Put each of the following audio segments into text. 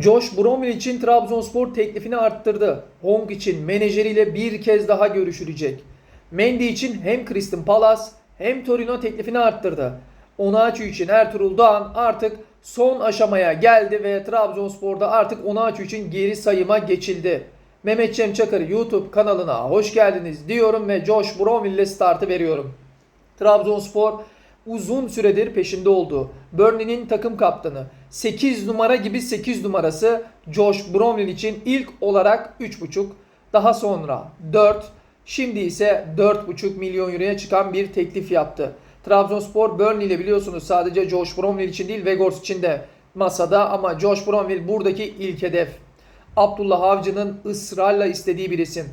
Josh Bromwell için Trabzonspor teklifini arttırdı. Hong için menajeriyle bir kez daha görüşülecek. Mendy için hem Crystal Palace hem Torino teklifini arttırdı. Onaçu için Ertuğrul Doğan artık son aşamaya geldi ve Trabzonspor'da artık Onaçu için geri sayıma geçildi. Mehmet Cem Çakır YouTube kanalına hoş geldiniz diyorum ve Josh Bromwell ile startı veriyorum. Trabzonspor uzun süredir peşinde oldu. Burnley'nin takım kaptanı 8 numara gibi 8 numarası Josh Bromwell için ilk olarak 3.5 daha sonra 4 şimdi ise 4.5 milyon euroya çıkan bir teklif yaptı. Trabzonspor Burnley ile biliyorsunuz sadece Josh Bromwell için değil Vegors için de masada ama Josh Bromwell buradaki ilk hedef. Abdullah Avcı'nın ısrarla istediği bir isim.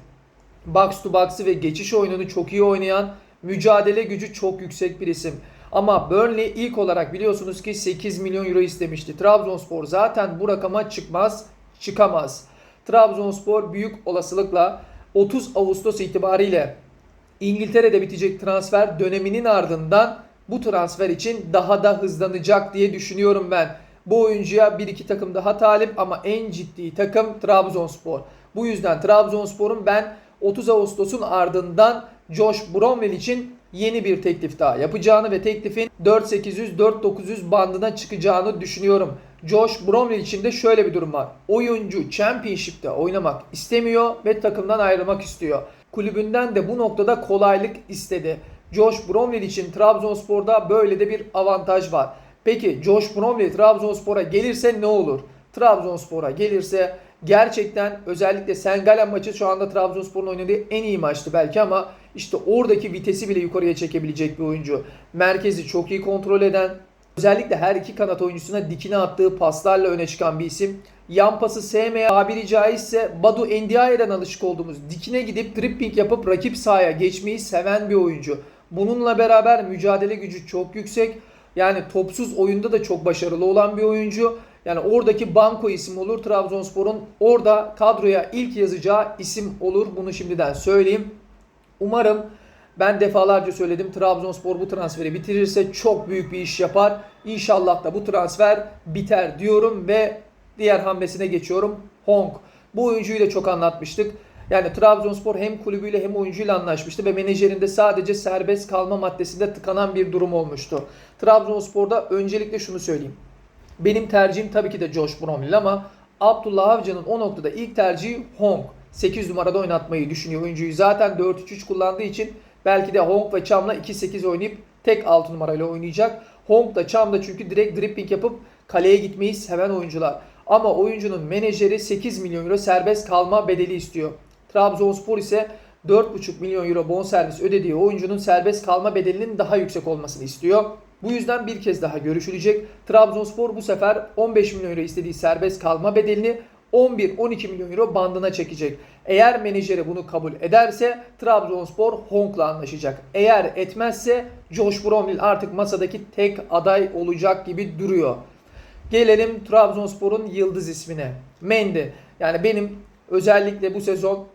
Box to box'ı ve geçiş oyununu çok iyi oynayan, mücadele gücü çok yüksek bir isim. Ama Burnley ilk olarak biliyorsunuz ki 8 milyon euro istemişti. Trabzonspor zaten bu rakama çıkmaz, çıkamaz. Trabzonspor büyük olasılıkla 30 Ağustos itibariyle İngiltere'de bitecek transfer döneminin ardından bu transfer için daha da hızlanacak diye düşünüyorum ben. Bu oyuncuya bir iki takım daha talip ama en ciddi takım Trabzonspor. Bu yüzden Trabzonspor'un ben 30 Ağustos'un ardından Josh Bromwell için yeni bir teklif daha yapacağını ve teklifin 4800-4900 bandına çıkacağını düşünüyorum. Josh Bromwell için de şöyle bir durum var. Oyuncu Championship'te oynamak istemiyor ve takımdan ayrılmak istiyor. Kulübünden de bu noktada kolaylık istedi. Josh Bromwell için Trabzonspor'da böyle de bir avantaj var. Peki Josh Bromwell Trabzonspor'a gelirse ne olur? Trabzonspor'a gelirse gerçekten özellikle Sengalen maçı şu anda Trabzonspor'un oynadığı en iyi maçtı belki ama işte oradaki vitesi bile yukarıya çekebilecek bir oyuncu. Merkezi çok iyi kontrol eden, özellikle her iki kanat oyuncusuna dikine attığı paslarla öne çıkan bir isim. Yan pası sevmeyen tabiri caizse Badu Endiaye'den alışık olduğumuz dikine gidip dribbling yapıp rakip sahaya geçmeyi seven bir oyuncu. Bununla beraber mücadele gücü çok yüksek. Yani topsuz oyunda da çok başarılı olan bir oyuncu. Yani oradaki banko isim olur Trabzonspor'un. Orada kadroya ilk yazacağı isim olur. Bunu şimdiden söyleyeyim. Umarım ben defalarca söyledim Trabzonspor bu transferi bitirirse çok büyük bir iş yapar. İnşallah da bu transfer biter diyorum ve diğer hamlesine geçiyorum. Hong. Bu oyuncuyu da çok anlatmıştık. Yani Trabzonspor hem kulübüyle hem oyuncuyla anlaşmıştı ve menajerinde sadece serbest kalma maddesinde tıkanan bir durum olmuştu. Trabzonspor'da öncelikle şunu söyleyeyim. Benim tercihim tabii ki de Josh Bromwell ama Abdullah Avcı'nın o noktada ilk tercihi Hong. 8 numarada oynatmayı düşünüyor oyuncuyu. Zaten 4-3-3 kullandığı için belki de Hong ve Cham'la 2-8 oynayıp tek 6 numarayla oynayacak. Hong da Cham da çünkü direkt dribbling yapıp kaleye gitmeyi seven oyuncular. Ama oyuncunun menajeri 8 milyon euro serbest kalma bedeli istiyor. Trabzonspor ise 4,5 milyon euro bonservis ödediği oyuncunun serbest kalma bedelinin daha yüksek olmasını istiyor. Bu yüzden bir kez daha görüşülecek. Trabzonspor bu sefer 15 milyon euro istediği serbest kalma bedelini 11-12 milyon euro bandına çekecek. Eğer menajeri bunu kabul ederse Trabzonspor Hong'la anlaşacak. Eğer etmezse Josh Bromwell artık masadaki tek aday olacak gibi duruyor. Gelelim Trabzonspor'un yıldız ismine. Mendy. Yani benim özellikle bu sezon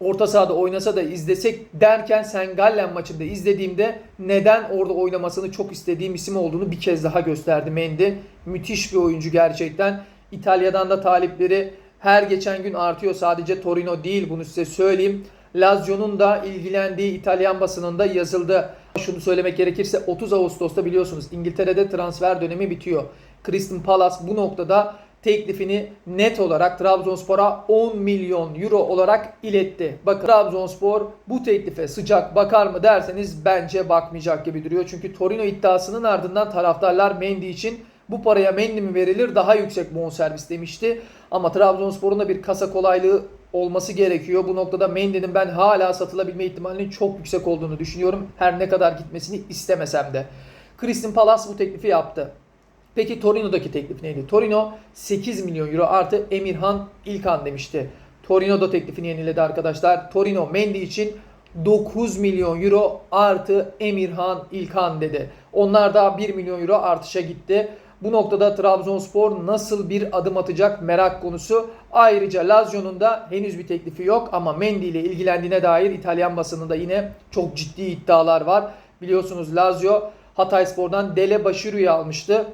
orta sahada oynasa da izlesek derken Sengallen maçında izlediğimde neden orada oynamasını çok istediğim isim olduğunu bir kez daha gösterdi Mendy. Müthiş bir oyuncu gerçekten. İtalya'dan da talipleri her geçen gün artıyor. Sadece Torino değil bunu size söyleyeyim. Lazio'nun da ilgilendiği İtalyan basınında yazıldı. Şunu söylemek gerekirse 30 Ağustos'ta biliyorsunuz İngiltere'de transfer dönemi bitiyor. Crystal Palace bu noktada teklifini net olarak Trabzonspor'a 10 milyon euro olarak iletti. Bakın Trabzonspor bu teklife sıcak bakar mı derseniz bence bakmayacak gibi duruyor. Çünkü Torino iddiasının ardından taraftarlar Mendy için bu paraya Mendy mi verilir daha yüksek bonservis demişti. Ama Trabzonspor'un da bir kasa kolaylığı olması gerekiyor. Bu noktada Mendy'nin ben hala satılabilme ihtimalinin çok yüksek olduğunu düşünüyorum. Her ne kadar gitmesini istemesem de. Crystal Palace bu teklifi yaptı. Peki Torino'daki teklif neydi? Torino 8 milyon euro artı Emirhan İlkan demişti. Torino da teklifini yeniledi arkadaşlar. Torino Mendy için 9 milyon euro artı Emirhan İlkan dedi. Onlar da 1 milyon euro artışa gitti. Bu noktada Trabzonspor nasıl bir adım atacak merak konusu. Ayrıca Lazio'nun da henüz bir teklifi yok ama Mendy ile ilgilendiğine dair İtalyan basınında yine çok ciddi iddialar var. Biliyorsunuz Lazio Hatayspor'dan Dele Bashiru'yu almıştı.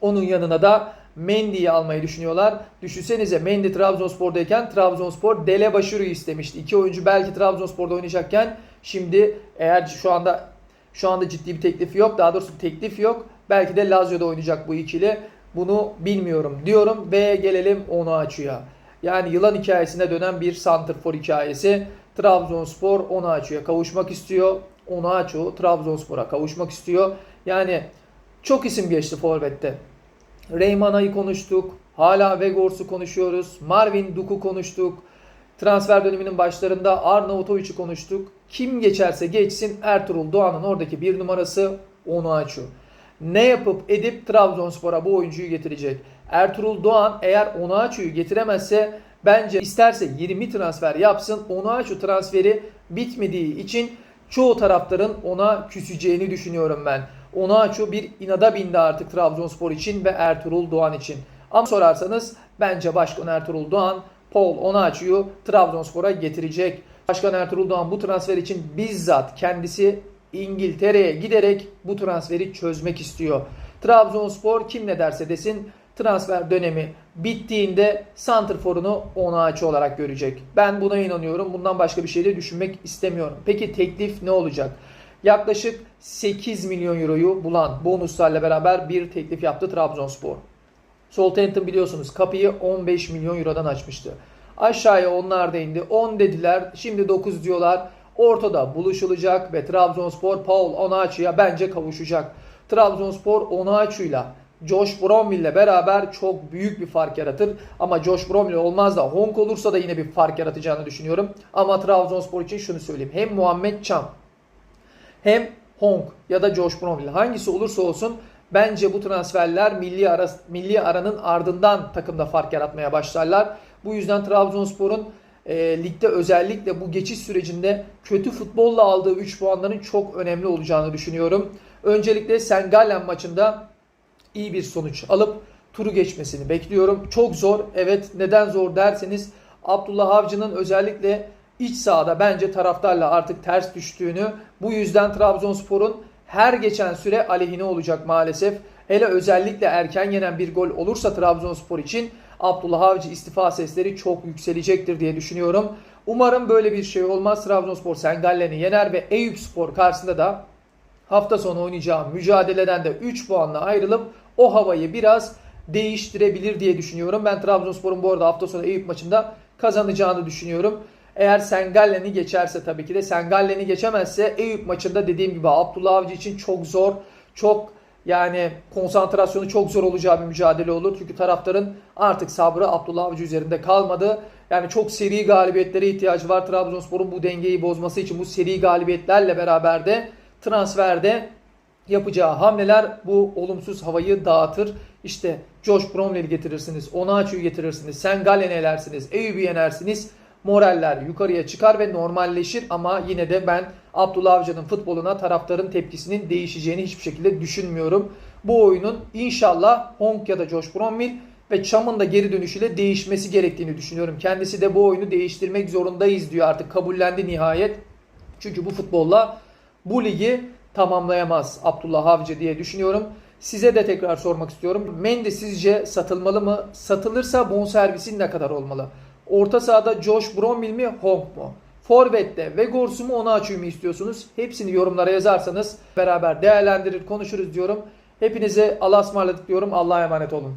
Onun yanına da Mendy'yi almayı düşünüyorlar. Düşünsenize Mendy Trabzonspor'dayken Trabzonspor Dele Başuru'yu istemişti. İki oyuncu belki Trabzonspor'da oynayacakken şimdi eğer şu anda şu anda ciddi bir teklifi yok. Daha doğrusu teklif yok. Belki de Lazio'da oynayacak bu ikili. Bunu bilmiyorum diyorum ve gelelim Onaçu'ya. Yani yılan hikayesine dönen bir santrfor hikayesi. Trabzonspor Onaçu'ya kavuşmak istiyor. Onaçu Trabzonspor'a kavuşmak istiyor. Yani çok isim geçti forvette. Reymana'yı konuştuk. Hala Vegors'u konuşuyoruz. Marvin Duk'u konuştuk. Transfer döneminin başlarında Arnavutovic'i konuştuk. Kim geçerse geçsin Ertuğrul Doğan'ın oradaki bir numarası Onaçu. Ne yapıp edip Trabzonspor'a bu oyuncuyu getirecek? Ertuğrul Doğan eğer Onaçu'yu getiremezse bence isterse 20 transfer yapsın. Onaçu transferi bitmediği için çoğu taraftarın ona küseceğini düşünüyorum ben. Onaçu bir inada bindi artık Trabzonspor için ve Ertuğrul Doğan için. Ama sorarsanız bence Başkan Ertuğrul Doğan Paul Onaçu'yu Trabzonspor'a getirecek. Başkan Ertuğrul Doğan bu transfer için bizzat kendisi İngiltere'ye giderek bu transferi çözmek istiyor. Trabzonspor kim ne derse desin transfer dönemi bittiğinde santrforunu Onaçu olarak görecek. Ben buna inanıyorum. Bundan başka bir şey de düşünmek istemiyorum. Peki teklif ne olacak? Yaklaşık 8 milyon euroyu bulan bonuslarla beraber bir teklif yaptı Trabzonspor. Southampton biliyorsunuz kapıyı 15 milyon eurodan açmıştı. Aşağıya onlar da indi. 10 dediler. Şimdi 9 diyorlar. Ortada buluşulacak ve Trabzonspor Paul Onaçu'ya bence kavuşacak. Trabzonspor Onaçu'yla Josh Bromwell ile beraber çok büyük bir fark yaratır. Ama Josh Bromwell olmaz da Honk olursa da yine bir fark yaratacağını düşünüyorum. Ama Trabzonspor için şunu söyleyeyim. Hem Muhammed Çam hem Honk ya da Josh Bromwell hangisi olursa olsun bence bu transferler milli ara, milli aranın ardından takımda fark yaratmaya başlarlar. Bu yüzden Trabzonspor'un e, ligde özellikle bu geçiş sürecinde kötü futbolla aldığı 3 puanların çok önemli olacağını düşünüyorum. Öncelikle Sengallen maçında iyi bir sonuç alıp turu geçmesini bekliyorum. Çok zor. Evet neden zor derseniz Abdullah Avcı'nın özellikle iç sahada bence taraftarla artık ters düştüğünü bu yüzden Trabzonspor'un her geçen süre aleyhine olacak maalesef. Hele özellikle erken yenen bir gol olursa Trabzonspor için Abdullah Avcı istifa sesleri çok yükselecektir diye düşünüyorum. Umarım böyle bir şey olmaz. Trabzonspor Sengallen'i yener ve Eyüp Spor karşısında da hafta sonu oynayacağı mücadeleden de 3 puanla ayrılıp o havayı biraz değiştirebilir diye düşünüyorum. Ben Trabzonspor'un bu arada hafta sonu Eyüp maçında kazanacağını düşünüyorum. Eğer Sengallen'i geçerse tabii ki de Sengallen'i geçemezse Eyüp maçında dediğim gibi Abdullah Avcı için çok zor, çok yani konsantrasyonu çok zor olacağı bir mücadele olur. Çünkü taraftarın artık sabrı Abdullah Avcı üzerinde kalmadı. Yani çok seri galibiyetlere ihtiyacı var Trabzonspor'un bu dengeyi bozması için. Bu seri galibiyetlerle beraber de transferde yapacağı hamleler bu olumsuz havayı dağıtır. İşte Josh Bromley'i getirirsiniz, Onaçu'yu getirirsiniz, Sengallen'i elersiniz, Eyüp'ü yenersiniz. Moraller yukarıya çıkar ve normalleşir ama yine de ben Abdullah Avcı'nın futboluna taraftarın tepkisinin değişeceğini hiçbir şekilde düşünmüyorum. Bu oyunun inşallah Honk ya da Josh Bromwell ve Çam'ın da geri dönüşüyle değişmesi gerektiğini düşünüyorum. Kendisi de bu oyunu değiştirmek zorundayız diyor artık kabullendi nihayet. Çünkü bu futbolla bu ligi tamamlayamaz Abdullah Avcı diye düşünüyorum. Size de tekrar sormak istiyorum. Mendy sizce satılmalı mı? Satılırsa bonservisi ne kadar olmalı? Orta sahada Josh Bromwell mi, Honk mu? Forvet'te Vegors'u mu, Onaçu'yu mu istiyorsunuz? Hepsini yorumlara yazarsanız beraber değerlendirir, konuşuruz diyorum. Hepinize Allah'a ısmarladık diyorum. Allah'a emanet olun.